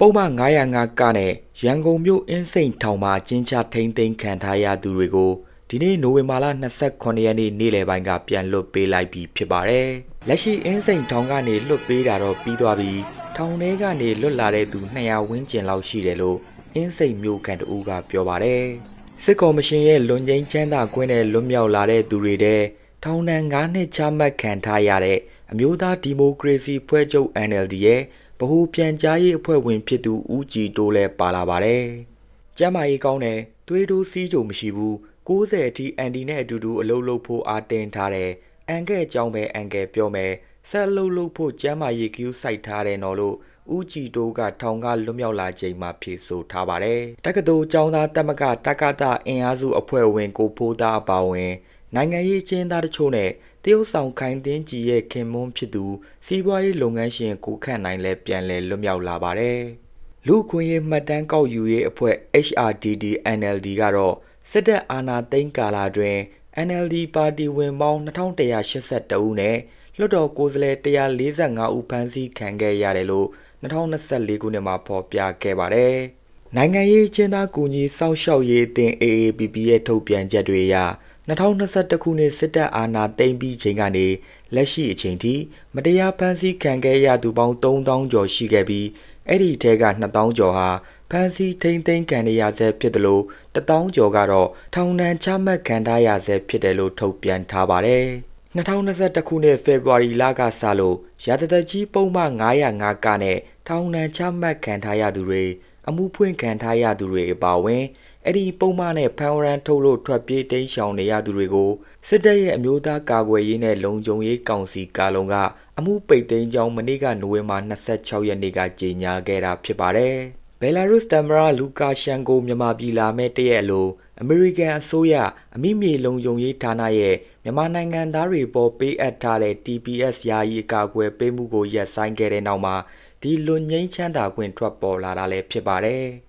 ပုံမှန်905ကနဲ့ရန်ကုန်မြို့အင်းစိန်ထောင်မှာကျင်းချထိန်းသိမ်းခံထားရသူတွေကိုဒီနေ့နိုဝင်ဘာလ29ရက်နေ့နေ့လယ်ပိုင်းကပြန်လွတ်ပေးလိုက်ပြီဖြစ်ပါတယ်။လက်ရှိအင်းစိန်ထောင်ကနေလွတ်ပေးတာတော့ပြီးသွားပြီ။ထောင်ထဲကနေလွတ်လာတဲ့သူ200ဝန်းကျင်လောက်ရှိတယ်လို့အင်းစိန်မြို့ခံတအူးကပြောပါတယ်။စစ်ကော်မရှင်ရဲ့လွန်ကျင်းချမ်းသာခွင့်နဲ့လွတ်မြောက်လာတဲ့သူတွေတဲ့ထောင်ဒဏ်9နှစ်ချမှတ်ခံထားရတဲ့အမျိုးသားဒီမိုကရေစီဖွဲ့ချုပ် NLD ရဲ့ ဗဟိုပြန်ကြားရေးအဖွဲ့ဝင်ဖြစ်သူဦးကြည်တိုးလည်းပါလာပါတယ်။ကျမ်းမာရေးကောင်းတဲ့သွေးတိုးစီးကြုံမရှိဘူး90အထိအန်ဒီနဲ့အတူတူအလုပ်လုပ်ဖို့အားတင်ထားတဲ့အန်ကဲအကြောင်းပဲအန်ကဲပြောမယ်ဆက်လုပ်လုပ်ဖို့ကျမ်းမာရေးကယူစိုက်ထားတယ်နော်လို့ဦးကြည်တိုးကထောင်ကလွတ်မြောက်လာချိန်မှာဖြေဆိုထားပါတယ်။တက္ကသိုလ်ကျောင်းသားတက်မကတက္ကသအင်အားစုအဖွဲ့ဝင်ကိုဖိုးသားအပါအဝင် နိုင်ငံရေးကျင်းသားတချို့နဲ့တရုတ်ဆောင်ခိုင်တင်းကြီးရဲ့ခင်မွန်းဖြစ်သူစီးပွားရေးလုပ်ငန်းရှင်ကိုခန့်နိုင်လည်းပြန်လည်လွတ်မြောက်လာပါတယ်။လူခွင့်ရေးမှတ်တမ်းကောက်ယူရေးအဖွဲ့ HRDD NLD ကတော့စစ်တပ်အာဏာသိမ်းကာလအတွင်း NLD ပါတီဝင်ပေါင်း2182ဦးနဲ့လွှတ်တော်ကိုယ်စားလှယ်145ဦးဖမ်းဆီးခံခဲ့ရတယ်လို့2024ခုနှစ်မှာဖော်ပြခဲ့ပါတယ်။နိုင်ငံရေးကျင်းသားကူညီစောင့်ရှောက်ရေးအသင်း AAPP ရဲ့ထုတ်ပြန်ချက်တွေအရ 2021ခုနှစ်စစ်တပ်အာဏာသိမ်းပြီးချိန်ကနေလက်ရှိအချိန်ထိမတရားဖမ်းဆီးခံခဲ့ရသူပေါင်း3000ကျော်ရှိခဲ့ပြီးအဲ့ဒီထဲက2000ကျော်ဟာဖမ်းဆီးထိန်းသိမ်းခံရဆဲဖြစ်တယ်လို့1000ကျော်ကတော့ထောင်ဒဏ်ချမှတ်ခံထားရဆဲဖြစ်တယ်လို့ထုတ်ပြန်ထားပါတယ်။2021ခုနှစ်ဖေဖော်ဝါရီလကစလို့ရာဇသက်ကြီးပုံမှန်905ကနဲ့ထောင်ဒဏ်ချမှတ်ခံထားရသူတွေ အမှုဖွင့်ခံထားရသူတွေအပါအဝင်အဲ့ဒီပုံမှန်နဲ့ဖန်ဝရန်ထုတ်လို့ထွက်ပြေးတိမ်းရှောင်နေရသူတွေကိုစစ်တပ်ရဲ့အမျိုးသားကာကွယ်ရေးနဲ့လုံခြုံရေးကောင်စီကာလုံကအမှုပိတ်သိမ်းကြောင်းမနေ့ကနိုဝင်ဘာ26ရက်နေ့ကကြေညာခဲ့တာဖြစ်ပါတယ်။ဘယ်လာရုစ်သမ္မတလူကာရှန်ကိုမြန်မာပြည်လာမဲ့တရက်လိုအမေရိကန်အစိုးရအမိမြေလုံခြုံရေးဌာနရဲ့မြန်မာနိုင်ငံသားတွေပေါ်ပေးအပ်ထားတဲ့ TPS ယာယီအကာအကွယ်ပေးမှုကိုရပ်ဆိုင်းခဲ့တဲ့နောက်မှာဒီလွန်ငင်းချမ်းသာခွင့်ထွက်ပေါ်လာတာလည်းဖြစ်ပါတယ်။